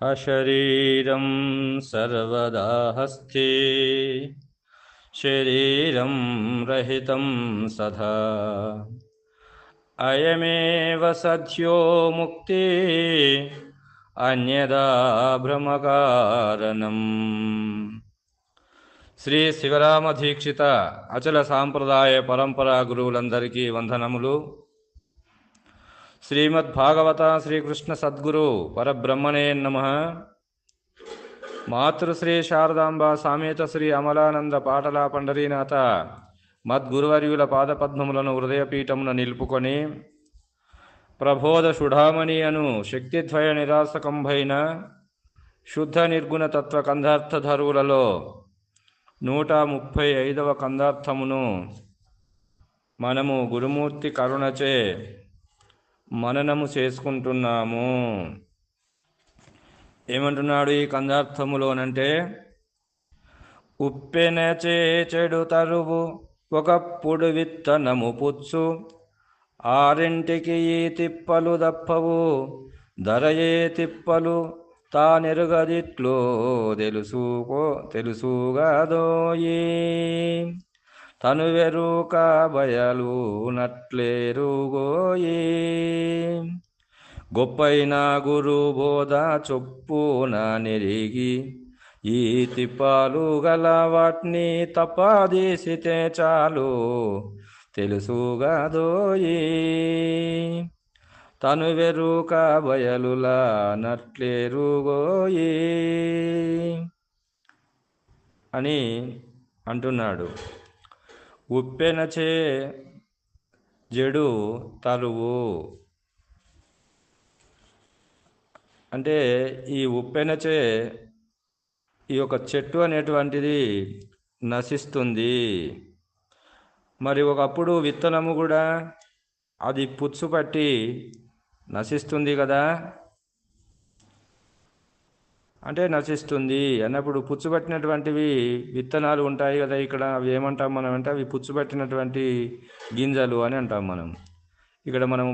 अशरीरं सर्वदा हस्ति शरीरं रहितं सदा अयमेव सद्यो मुक्ति अन्यदा భ్రమకారణం శ్రీ శివరామ దీక్షిత అచల సాంప్రదాయ పరంపరా గురువులందరికీ వందనములు శ్రీమద్భాగవత శ్రీకృష్ణ సద్గురు పరబ్రహ్మణే నమ. మాతృశ్రీ శారదాంబ సామేత శ్రీ అమలానంద పాటల పండరీనాథ మద్గురువర్యుల పాదపద్మములను హృదయపీఠమున నిలుపుకొని ప్రబోధ సుఢామణి అను శక్తిద్వయ నిరాసకంభైన శుద్ధ నిర్గుణ తత్వ కందార్థధరువులలో నూట ముప్పై ఐదవ కందార్థమును మనము గురుమూర్తి కరుణచే మననము చేసుకుంటున్నాము. ఏమంటున్నాడు ఈ కందార్థములోనంటే ఉప్పెనచే చెడు తరువు ఒకప్పుడు విత్తనము పుచ్చు ఆరింటికి ఈ తిప్పలు దప్పవు ధరయే తిప్పలు తానెరుగదిట్లో తెలుసుకో తెలుసుగాదోయి. తను వెరుక బయలు నట్లేరుగోయి గొప్పైన గురు బోధ చొప్పున నెరిగి ఈ తిప్పాలు గల వాటిని తపాదీసితే చాలు తెలుసుగాదోయి తను వెరుక బయలులా నట్లేరుగోయి అని అంటున్నాడు. ఉప్పెనచే జడు తలువు. అంటే ఈ ఉప్పెనచే ఈ యొక్క చెట్టు అనేటువంటిది నశిస్తుంది. మరి ఒకప్పుడు విత్తనము కూడా అది పుచ్చు పట్టి నశిస్తుంది కదా. అంటే నశిస్తుంది. అన్నప్పుడు పుచ్చుపట్టినటువంటివి విత్తనాలు ఉంటాయి కదా ఇక్కడ అవి ఏమంటాం మనం అంటే అవి పుచ్చుపట్టినటువంటి గింజలు అని అంటాం మనం. ఇక్కడ మనం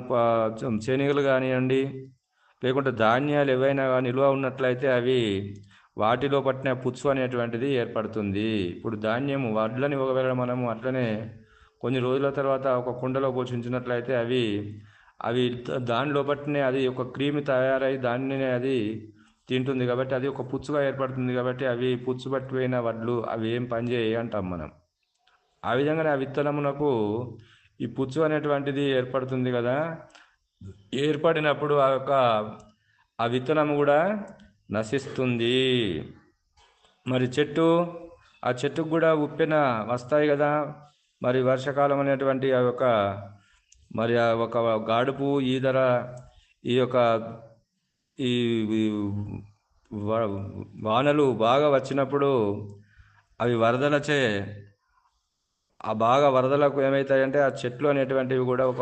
శనిగలు కానివ్వండి లేకుంటే ధాన్యాలు ఏవైనా నిల్వ ఉన్నట్లయితే అవి వాటిలో పట్టిన పుచ్చు అనేటువంటిది ఏర్పడుతుంది. ఇప్పుడు ధాన్యము వడ్లని ఒకవేళ మనము అట్లనే కొన్ని రోజుల తర్వాత ఒక కుండలో పోషించినట్లయితే అవి అవి దానిలో పట్టినే అది ఒక క్రీమి తయారై దానినే అది తింటుంది కాబట్టి అది ఒక పుచ్చుగా ఏర్పడుతుంది కాబట్టి అవి పుచ్చు పట్టిపోయిన వడ్లు అవి ఏం పనిచేయ అంటాం మనం. ఆ విధంగానే ఆ విత్తనమునకు ఈ పుచ్చు అనేటువంటిది ఏర్పడుతుంది కదా. ఏర్పడినప్పుడు ఆ యొక్క ఆ విత్తనము కూడా నశిస్తుంది. మరి చెట్టు ఆ చెట్టుకు కూడా ఉప్పెన వస్తాయి కదా. మరి వర్షాకాలం అనేటువంటి ఆ యొక్క మరి ఆ ఒక గాడుపు ఈదర ఈ యొక్క ఈ వానలు బాగా వచ్చినప్పుడు అవి వరదలచే ఆ బాగా వరదలకు ఏమవుతాయంటే ఆ చెట్లు అనేటువంటివి కూడా ఒక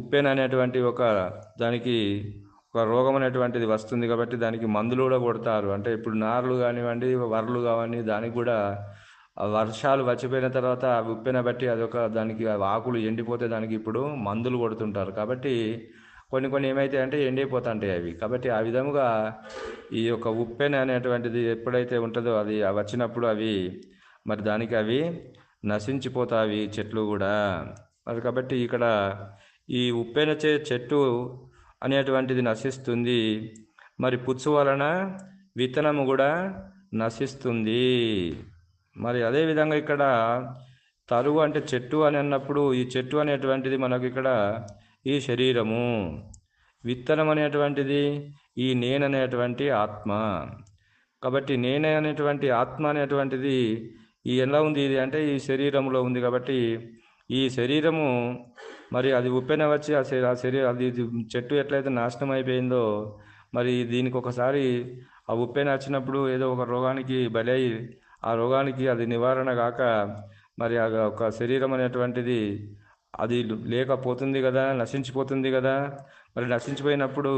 ఉప్పెన అనేటువంటి ఒక దానికి ఒక రోగం అనేటువంటిది వస్తుంది కాబట్టి దానికి మందులు కూడా కొడతారు. అంటే ఇప్పుడు నార్లు కానివ్వండి వరలు కావని దానికి కూడా వర్షాలు వచ్చిపోయిన తర్వాత ఉప్పెన బట్టి అదొక దానికి ఆకులు ఎండిపోతే దానికి ఇప్పుడు మందులు కొడుతుంటారు. కాబట్టి కొన్ని కొన్ని ఏమైతాయి అంటే ఎండిపోతుంటాయి అవి. కాబట్టి ఆ విధముగా ఈ యొక్క ఉప్పెన అనేటువంటిది ఎప్పుడైతే ఉంటుందో అది వచ్చినప్పుడు అవి మరి దానికి అవి నశించిపోతాయి చెట్లు కూడా. మరి కాబట్టి ఇక్కడ ఈ ఉప్పెనచే చెట్టు అనేటువంటిది నశిస్తుంది. మరి పుచ్చు వలన విత్తనము కూడా నశిస్తుంది. మరి అదేవిధంగా ఇక్కడ తరువు అంటే చెట్టు అని అన్నప్పుడు ఈ చెట్టు అనేటువంటిది మనకు ఇక్కడ ఈ శరీరము. విత్తనం అనేటువంటిది ఈ నేననేటువంటి ఆత్మ. కాబట్టి నేనే అనేటువంటి ఆత్మ అనేటువంటిది ఈ ఎలా ఉంది ఇది అంటే ఈ శరీరంలో ఉంది కాబట్టి ఈ శరీరము మరి అది ఉప్పెన వచ్చి ఆ శరీరం అది చెట్టు ఎట్లయితే నాశనం అయిపోయిందో మరి దీనికి ఒకసారి ఆ ఉప్పెన వచ్చినప్పుడు ఏదో ఒక రోగానికి బలై ఆ రోగానికి అది నివారణ కాక మరి ఆ ఒక శరీరం అనేటువంటిది అది లేకపోతుంది కదా నశించిపోతుంది కదా మరి నశించిపోయినప్పుడు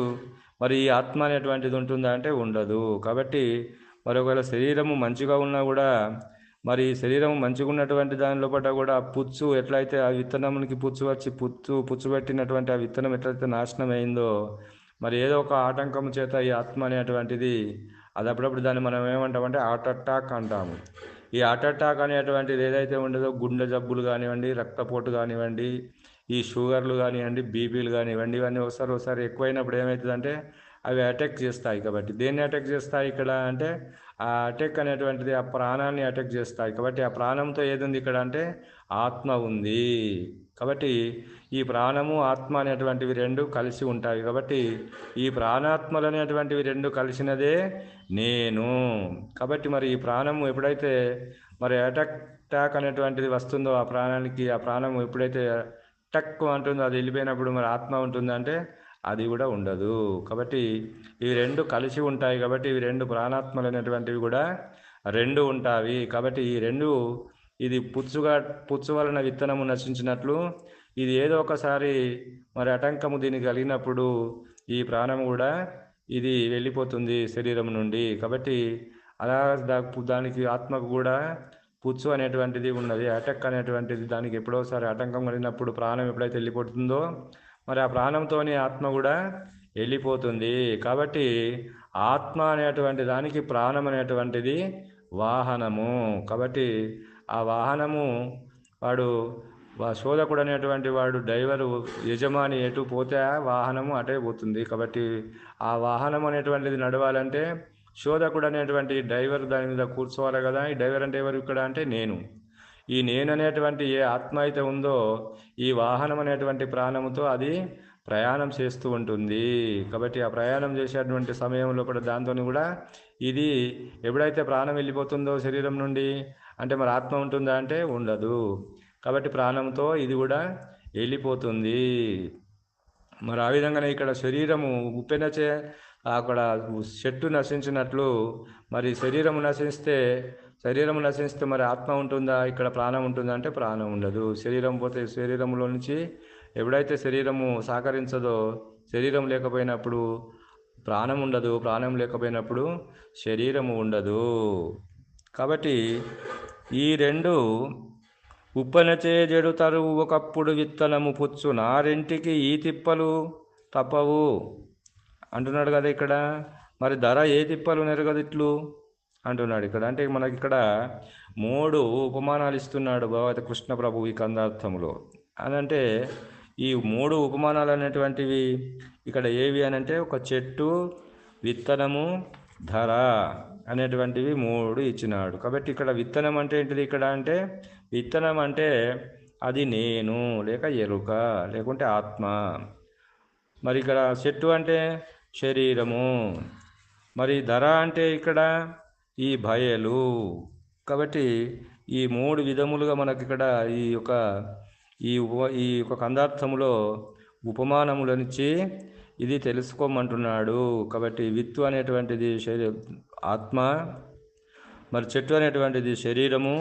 మరి ఈ ఆత్మ అనేటువంటిది ఉంటుందా అంటే ఉండదు. కాబట్టి మరి ఒకవేళ శరీరము మంచిగా ఉన్నా కూడా మరి శరీరం మంచిగా ఉన్నటువంటి దాని లోపల కూడా పుచ్చు ఎట్లయితే ఆ విత్తనంకి పుచ్చు వచ్చి పుచ్చు పుచ్చు పెట్టినటువంటి ఆ విత్తనం ఎట్లయితే నాశనం అయిందో మరి ఏదో ఒక ఆటంకం చేత ఈ ఆత్మ అనేటువంటిది అది అప్పుడప్పుడు దాన్ని మనం ఏమంటామంటే హార్ట్ అటాక్ అంటాము. ఈ హార్ట్ అటాక్ అనేటువంటిది ఏదైతే ఉండదో గుండె జబ్బులు కానివ్వండి రక్తపోటు కానివ్వండి ఈ షుగర్లు కానివ్వండి బీపీలు కానివ్వండి ఇవన్నీ ఒకసారి ఒకసారి ఎక్కువైనప్పుడు ఏమవుతుందంటే అవి అటాక్ చేస్తాయి కాబట్టి. దేన్ని అటాక్ చేస్తాయి ఇక్కడ అంటే ఆ అటాక్ అనేటువంటిది ఆ ప్రాణాన్ని అటాక్ చేస్తాయి కాబట్టి ఆ ప్రాణంతో ఏది ఉంది ఇక్కడ అంటే ఆత్మ ఉంది. కాబట్టి ఈ ప్రాణము ఆత్మ అనేటువంటివి రెండు కలిసి ఉంటాయి. కాబట్టి ఈ ప్రాణాత్మలు అనేటువంటివి రెండు కలిసినదే నేను. కాబట్టి మరి ఈ ప్రాణము ఎప్పుడైతే మరి అటాక్ టాక్ అనేటువంటిది వస్తుందో ఆ ప్రాణానికి ఆ ప్రాణము ఎప్పుడైతే టక్ అంటుందో అది వెళ్ళిపోయినప్పుడు మరి ఆత్మ ఉంటుందంటే అది కూడా ఉండదు. కాబట్టి ఇవి రెండు కలిసి ఉంటాయి కాబట్టి ఇవి రెండు ప్రాణాత్మలు అనేటువంటివి కూడా రెండు ఉంటాయి. కాబట్టి ఈ రెండు ఇది పుచ్చుగా పుచ్చు వలన విత్తనము నశించినట్లు ఇది ఏదో ఒకసారి మరి ఆటంకము దీనికి కలిగినప్పుడు ఈ ప్రాణం కూడా ఇది వెళ్ళిపోతుంది శరీరం నుండి. కాబట్టి అలా దా- దానికి ఆత్మకు కూడా పుచ్చు అనేటువంటిది ఉన్నది అటక్ అనేటువంటిది దానికి ఎప్పుడోసారి ఆటంకం కలిగినప్పుడు ప్రాణం ఎప్పుడైతే వెళ్ళిపోతుందో మరి ఆ ప్రాణంతోనే ఆత్మ కూడా వెళ్ళిపోతుంది. కాబట్టి ఆత్మ అనేటువంటి దానికి ప్రాణం అనేటువంటిది వాహనము. కాబట్టి ఆ వాహనము వాడు శోధకుడు అనేటువంటి వాడు డ్రైవరు యజమాని ఎటు పోతే ఆ వాహనము అటే పోతుంది. కాబట్టి ఆ వాహనం అనేటువంటిది నడవాలంటే శోధకుడు అనేటువంటి డ్రైవర్ దాని మీద కూర్చోవాలి కదా. ఈ డ్రైవర్ అంటే ఎవరు? ఇక్కడ అంటే నేను. ఈ నేను అనేటువంటి ఏ ఆత్మ అయితే ఉందో ఈ వాహనం అనేటువంటి ప్రాణముతో అది ప్రయాణం చేస్తూ ఉంటుంది. కాబట్టి ఆ ప్రయాణం చేసేటువంటి సమయంలో కూడా దాంతో కూడా ఇది ఎప్పుడైతే ప్రాణం వెళ్ళిపోతుందో శరీరం నుండి అంటే మరి ఆత్మ ఉంటుందా అంటే ఉండదు. కాబట్టి ప్రాణంతో ఇది కూడా వెళ్ళిపోతుంది. మరి ఆ విధంగానే ఇక్కడ శరీరము ఉప్పెనచే అక్కడ చెట్టు నశించినట్లు మరి శరీరము నశిస్తే శరీరం నశిస్తే మరి ఆత్మ ఉంటుందా? ఇక్కడ ప్రాణం ఉంటుందా అంటే ప్రాణం ఉండదు. శరీరం పోతే శరీరంలో నుంచి ఎప్పుడైతే శరీరము సహకరించదో శరీరం లేకపోయినప్పుడు ప్రాణం ఉండదు. ప్రాణం లేకపోయినప్పుడు శరీరము ఉండదు. కాబట్టి ఈ రెండు ఉప్పనచే జడుతారు ఒకప్పుడు విత్తనము పుచ్చు. నారింటికి ఈ తిప్పలు తప్పవు. అంటున్నాడు కదా ఇక్కడ. మరి ధర ఏ తిప్పలు నెరగదిట్లు? అంటున్నాడు ఇక్కడ. అంటే మనకి ఇక్కడ మూడు ఉపమానాలు ఇస్తున్నాడు భగవతి కృష్ణ ప్రభు ఈ కందార్థములో. అని అంటే ఈ మూడు ఉపమానాలు అనేటువంటివి ఇక్కడ ఏవి అని అంటే ఒక చెట్టు విత్తనము ధర. అనేటువంటివి మూడు ఇచ్చినాడు. కాబట్టి ఇక్కడ విత్తనం అంటే ఏంటిది ఇక్కడ అంటే విత్తనం అంటే అది నేను లేక ఎరుక లేకుంటే ఆత్మ. మరి ఇక్కడ చెట్టు అంటే శరీరము. మరి ధర అంటే ఇక్కడ ఈ భయలు కాబట్టి ఈ మూడు విధములుగా మనకి ఇక్కడ ఈ యొక్క ఈ ఉప ఈ యొక్క కందార్థములో ఉపమానములనిచ్చి ఇది తెలుసుకోమంటున్నాడు. కాబట్టి విత్తు అనేటువంటిది శరీర ఆత్మ మరి చెట్టు అనేటువంటిది శరీరము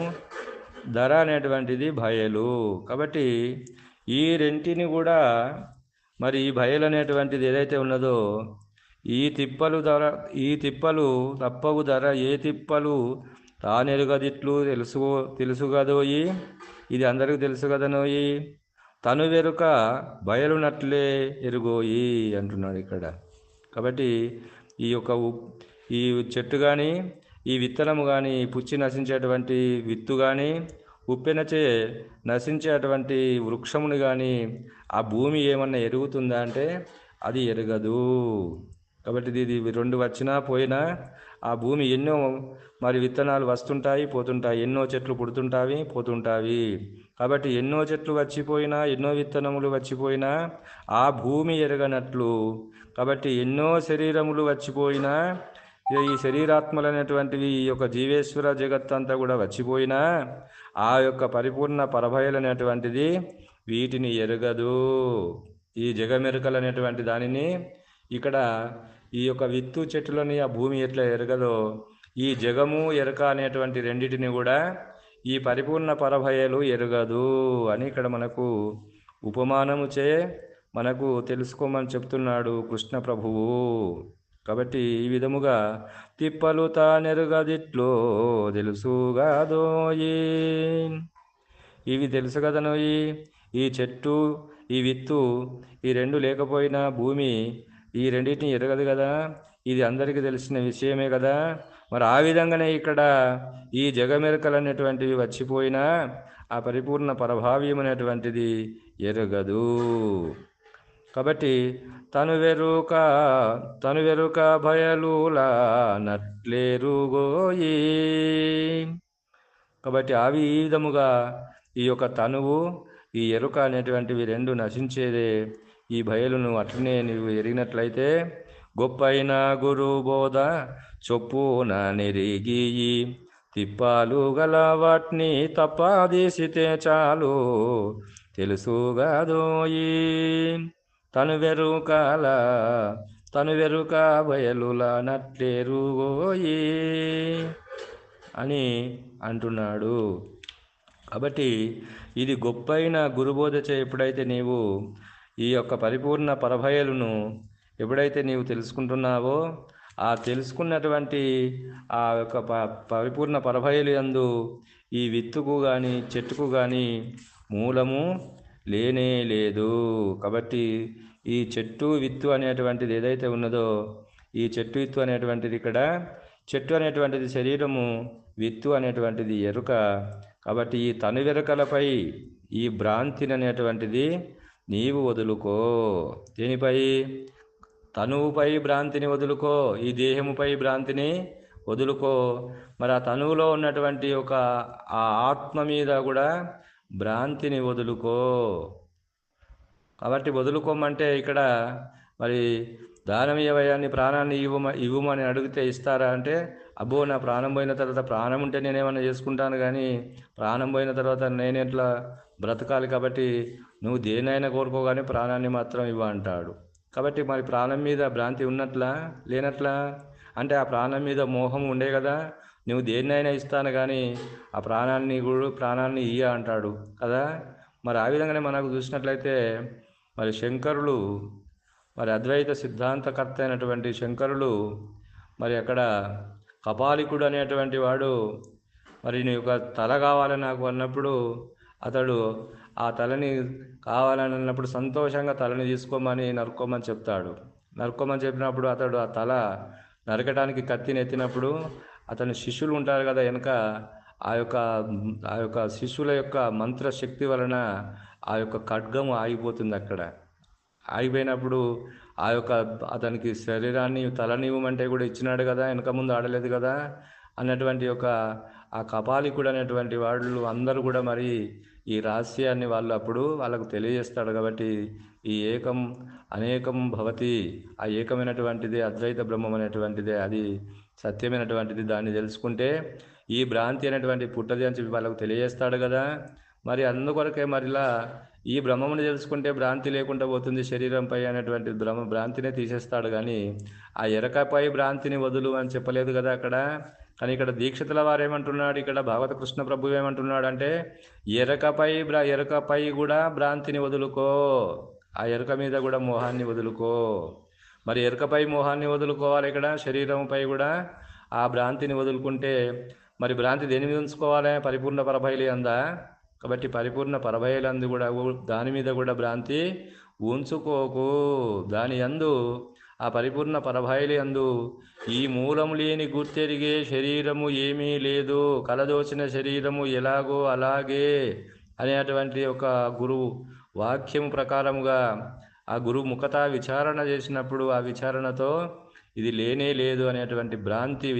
ధర అనేటువంటిది భయలు. కాబట్టి ఈ రెంటిని కూడా మరి ఈ భయలు అనేటువంటిది ఏదైతే ఉన్నదో ఈ తిప్పలు ధర ఈ తిప్పలు తప్పవు ధర ఏ తిప్పలు తానెరుగదిట్లు తెలుసు తెలుసు కదోయి ఇది అందరికీ తెలుసు కదనోయి తను వెనుక బయలునట్లే ఎరుగోయి అంటున్నాడు ఇక్కడ. కాబట్టి ఈ యొక్క ఈ చెట్టు కానీ ఈ విత్తనము కానీ పుచ్చి నశించేటువంటి విత్తు కానీ ఉప్పెనచే నశించేటువంటి వృక్షముని కానీ ఆ భూమి ఏమన్నా ఎరుగుతుందా అంటే అది ఎరగదు. కాబట్టి ఇది రెండు వచ్చినా పోయినా ఆ భూమి ఎన్నో మరి విత్తనాలు వస్తుంటాయి పోతుంటాయి. ఎన్నో చెట్లు పుడుతుంటావి పోతుంటావి. కాబట్టి ఎన్నో చెట్లు వచ్చిపోయినా ఎన్నో విత్తనములు వచ్చిపోయినా ఆ భూమి ఎరగనట్లు. కాబట్టి ఎన్నో శరీరములు వచ్చిపోయినా ఈ శరీరాత్మలు అనేటువంటివి ఈ యొక్క జీవేశ్వర జగత్ అంతా కూడా వచ్చిపోయినా ఆ యొక్క పరిపూర్ణ పరభయలు అనేటువంటిది వీటిని ఎరగదు. ఈ జగమెరుకలు అనేటువంటి దానిని ఇక్కడ ఈ యొక్క విత్తు చెట్టులని ఆ భూమి ఎట్లా ఎరగదో ఈ జగము ఎరక అనేటువంటి రెండింటిని కూడా ఈ పరిపూర్ణ పరభయలు ఎరగదు అని ఇక్కడ మనకు ఉపమానము చే మనకు తెలుసుకోమని చెప్తున్నాడు కృష్ణ ప్రభువు. కాబట్టి ఈ విధముగా తిప్పలు తానెరుగదిట్లో తెలుసుగాదోయి ఇవి తెలుసు కదనోయి ఈ. చెట్టు ఈ విత్తు ఈ రెండు లేకపోయినా భూమి ఈ రెండింటిని ఎరగదు కదా? ఇది అందరికీ తెలిసిన విషయమే కదా? మరి ఆ విధంగానే ఇక్కడ ఈ జగమెరకలు అనేటువంటివి వచ్చిపోయినా ఆ పరిపూర్ణ పరభావ్యమైనటువంటిది ఎరగదు. కాబట్టి తను వెరుక తను వెరుక భయలులా నట్లేరుగోయి కాబట్టి ఆ విధముగా ఈ యొక్క తనువు ఈ ఎరుక అనేటువంటివి రెండు నశించేదే. ఈ భయలును అట్లనే నీవు ఎరిగినట్లయితే గొప్పైన గురు బోధ చొప్పున నెరిగి తిప్పాలు గల వాటిని తప్పాదీసితే చాలు తెలుసుగాదోయి తను వెరుకాల తను వెరుక బయలుల నట్లేరుగోయి అని అంటున్నాడు. కాబట్టి ఇది గొప్పైన గురుబోధచే ఎప్పుడైతే నీవు ఈ యొక్క పరిపూర్ణ పరభయలను ఎప్పుడైతే నీవు తెలుసుకుంటున్నావో ఆ తెలుసుకున్నటువంటి ఆ యొక్క ప పరిపూర్ణ పరభయలు యందు ఈ విత్తుకు కానీ చెట్టుకు కానీ మూలము లేనే లేదు. కాబట్టి ఈ చెట్టు విత్తు అనేటువంటిది ఏదైతే ఉన్నదో ఈ చెట్టు విత్తు అనేటువంటిది ఇక్కడ. చెట్టు అనేటువంటిది శరీరము విత్తు అనేటువంటిది ఎరుక. కాబట్టి ఈ తను వెరకలపై ఈ భ్రాంతిని అనేటువంటిది నీవు వదులుకో. దీనిపై? తనువుపై భ్రాంతిని వదులుకో. ఈ దేహముపై భ్రాంతిని వదులుకో. మరి ఆ తనువులో ఉన్నటువంటి ఒక ఆ ఆత్మ మీద కూడా భ్రాంతిని వదులుకో. కాబట్టి వదులుకోమంటే ఇక్కడ మరి దానం ఇవ్వయాన్ని ప్రాణాన్ని ఇవ్వమ ఇవ్వమని అడిగితే ఇస్తారా అంటే అబ్బో నా ప్రాణం పోయిన తర్వాత ప్రాణం ఉంటే నేనేమన్నా చేసుకుంటాను కానీ ప్రాణం పోయిన తర్వాత నేను ఎట్లా బ్రతకాలి కాబట్టి నువ్వు దేనైనా కోరుకోగానే ప్రాణాన్ని మాత్రం ఇవ్వ అంటాడు. కాబట్టి మరి ప్రాణం మీద భ్రాంతి ఉన్నట్లా లేనట్లా? అంటే ఆ ప్రాణం మీద మోహం ఉండే కదా నువ్వు దేన్నైనా ఇస్తాను కానీ ఆ ప్రాణాన్ని కూడా ప్రాణాన్ని ఇయ్య అంటాడు కదా? మరి ఆ విధంగానే మనకు చూసినట్లయితే మరి శంకరులు మరి అద్వైత సిద్ధాంతకర్త అయినటువంటి శంకరులు మరి అక్కడ కపాలికుడు అనేటువంటి వాడు మరి నీ యొక్క తల కావాలని నాకు అన్నప్పుడు అతడు ఆ తలని కావాలని అన్నప్పుడు సంతోషంగా తలని తీసుకోమని నరుక్కోమని చెప్తాడు. నరుక్కోమని చెప్పినప్పుడు అతడు ఆ తల నరకడానికి కత్తిని ఎత్తినప్పుడు అతని శిష్యులు ఉంటారు కదా వెనక ఆ యొక్క ఆ యొక్క శిష్యుల యొక్క మంత్రశక్తి వలన ఆ యొక్క ఖడ్గం ఆగిపోతుంది అక్కడ. ఆగిపోయినప్పుడు ఆ యొక్క అతనికి శరీరాన్ని తలనివ్వమంటే కూడా ఇచ్చినాడు కదా వెనక ముందు ఆడలేదు కదా అన్నటువంటి ఒక ఆ కపాలికుడు అనేటువంటి వాళ్ళు అందరూ కూడా మరి ఈ రహస్యాన్ని వాళ్ళు అప్పుడు వాళ్ళకు తెలియజేస్తాడు కాబట్టి ఈ ఏకం అనేకం భవతి ఆ ఏకమైనటువంటిదే అద్వైత బ్రహ్మం అనేటువంటిదే. అది సత్యమైనటువంటిది దాన్ని తెలుసుకుంటే ఈ భ్రాంతి అనేటువంటి పుట్టది అని చెప్పి వాళ్ళకు తెలియజేస్తాడు కదా. మరి అందుకొరకే మరిలా ఈ బ్రహ్మముని తెలుసుకుంటే భ్రాంతి లేకుండా పోతుంది శరీరంపై అనేటువంటి భ్రమ భ్రాంతినే తీసేస్తాడు కానీ ఆ ఎరకపై భ్రాంతిని వదులు అని చెప్పలేదు కదా అక్కడ. కానీ ఇక్కడ దీక్షితుల వారు ఏమంటున్నాడు? ఇక్కడ భాగవత కృష్ణ ప్రభు ఏమంటున్నాడు అంటే ఎరకపై బ్రా ఎరకపై కూడా భ్రాంతిని వదులుకో. ఆ ఎరక మీద కూడా మోహాన్ని వదులుకో. మరి ఎరుకపై మోహాన్ని వదులుకోవాలి ఇక్కడ శరీరంపై కూడా. ఆ భ్రాంతిని వదులుకుంటే మరి భ్రాంతి దేని మీద ఉంచుకోవాలి? పరిపూర్ణ పరభైలి అందా? కాబట్టి పరిపూర్ణ పరభయలందు కూడా దాని మీద కూడా భ్రాంతి ఉంచుకోకు. దాని అందు ఆ పరిపూర్ణ పరభయలి అందు ఈ మూలము లేని గుర్తెరిగే శరీరము ఏమీ లేదు. కలదోచిన శరీరము ఎలాగో అలాగే అనేటువంటి ఒక గురువు వాక్యం ప్రకారముగా ఆ గురువు ముఖత విచారణ చేసినప్పుడు ఆ విచారణతో ఇది లేనే లేదు అనేటువంటి భ్రాంతి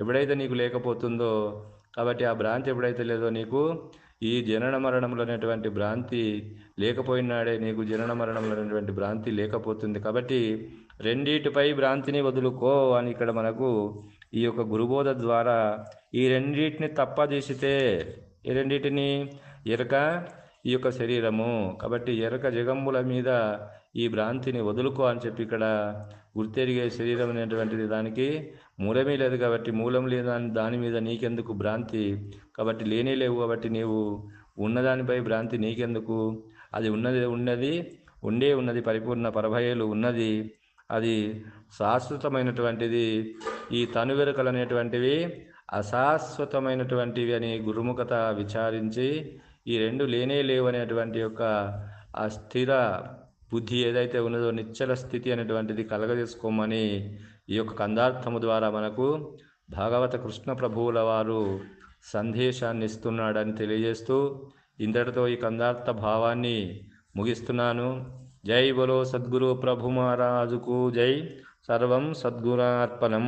ఎప్పుడైతే నీకు లేకపోతుందో కాబట్టి ఆ భ్రాంతి ఎప్పుడైతే లేదో నీకు ఈ జనన మరణములు అనేటువంటి భ్రాంతి లేకపోయినాడే నీకు జనన మరణములు అనేటువంటి భ్రాంతి లేకపోతుంది కాబట్టి రెండిటిపై భ్రాంతిని వదులుకో అని ఇక్కడ మనకు ఈ యొక్క గురుబోధ ద్వారా ఈ రెండింటిని తప్పదీసితే ఈ రెండింటిని ఎరక ఈ యొక్క శరీరము కాబట్టి ఎరక జగంబుల మీద ఈ భ్రాంతిని వదులుకో అని చెప్పి ఇక్కడ గుర్తెరిగే శరీరం అనేటువంటిది దానికి మూలమే లేదు కాబట్టి మూలం లేదని దాని మీద నీకెందుకు భ్రాంతి? కాబట్టి లేనే లేవు కాబట్టి నీవు ఉన్నదానిపై భ్రాంతి నీకెందుకు? అది ఉన్నది ఉన్నది ఉండే ఉన్నది పరిపూర్ణ పరభయలు ఉన్నది. అది శాశ్వతమైనటువంటిది. ఈ తనువెరుకలు అనేటువంటివి అశాశ్వతమైనటువంటివి అని గురుముఖత విచారించి ఈ రెండు లేనే లేవు అనేటువంటి యొక్క అస్థిర బుద్ధి ఏదైతే ఉన్నదో నిశ్చల స్థితి అనేటువంటిది కలగజేసుకోమని ఈ యొక్క కందార్థము ద్వారా మనకు భాగవత కృష్ణ ప్రభువుల వారు సందేశాన్ని ఇస్తున్నాడని తెలియజేస్తూ ఇంతటితో ఈ కందార్థ భావాన్ని ముగిస్తున్నాను. జై బలో సద్గురు ప్రభు మహారాజుకు జై. సర్వం సద్గురార్పణం